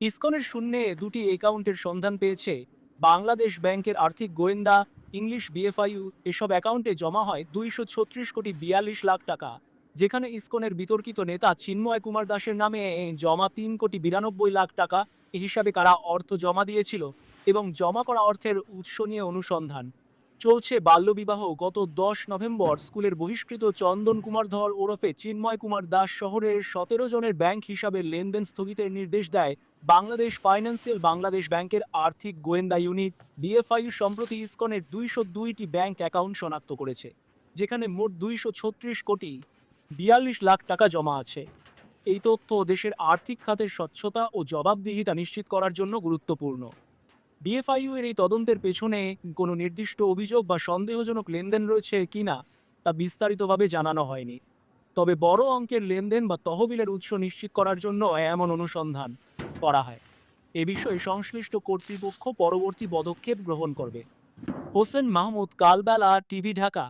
ইসকনের শূন্যে দুটি অ্যাকাউন্টের সন্ধান পেয়েছে। বাংলাদেশ ব্যাংকের আর্থিক গোয়েন্দা, ইংলিশ বিএফআইউ, এসব অ্যাকাউন্টে জমা হয় দুইশো ছত্রিশ কোটি বিয়াল্লিশ লাখ টাকা, যেখানে ইসকনের বিতর্কিত নেতা চিন্ময় কুমার দাসের নামে জমা তিন কোটি বিরানব্বই লাখ টাকা হিসাবে কারা অর্থ জমা দিয়েছিল এবং জমা করা অর্থের উৎস নিয়ে অনুসন্ধান। চলছে বাল্যবিবাহ। গত দশ নভেম্বর স্কুলের বহিষ্কৃত চন্দন কুমার ধর ওরফে চিন্ময় কুমার দাস শহরের সতেরো জনের ব্যাংক হিসাবে লেনদেন স্থগিতের নির্দেশ দেয় বাংলাদেশ ফাইন্যান্সিয়াল বাংলাদেশ ব্যাংকের আর্থিক গোয়েন্দা ইউনিট। বিএফআইউ সম্প্রতি ইসকনের দুইশো দুইটি ব্যাংক অ্যাকাউন্ট শনাক্ত করেছে, যেখানে মোট দুইশো ছত্রিশ কোটি বিয়াল্লিশ লাখ টাকা জমা আছে। এই তথ্য দেশের আর্থিক খাতের স্বচ্ছতা ও জবাবদিহিতা নিশ্চিত করার জন্য গুরুত্বপূর্ণ। ডিএফআইইউ এর এই তদন্তের পেছনে কোনো নির্দিষ্ট অভিযোগ বা সন্দেহজনক লেনদেন রয়েছে কি না, তা বিস্তারিতভাবে জানানো হয়নি। তবে বড় অঙ্কের লেনদেন বা তহবিলের উৎস নিশ্চিত করার জন্য এমন অনুসন্ধান করা হয়। এ বিষয়ে সংশ্লিষ্ট কর্তৃপক্ষ পরবর্তী পদক্ষেপ গ্রহণ করবে। হোসেন মাহমুদ, কালবেলা, টিভি ঢাকা।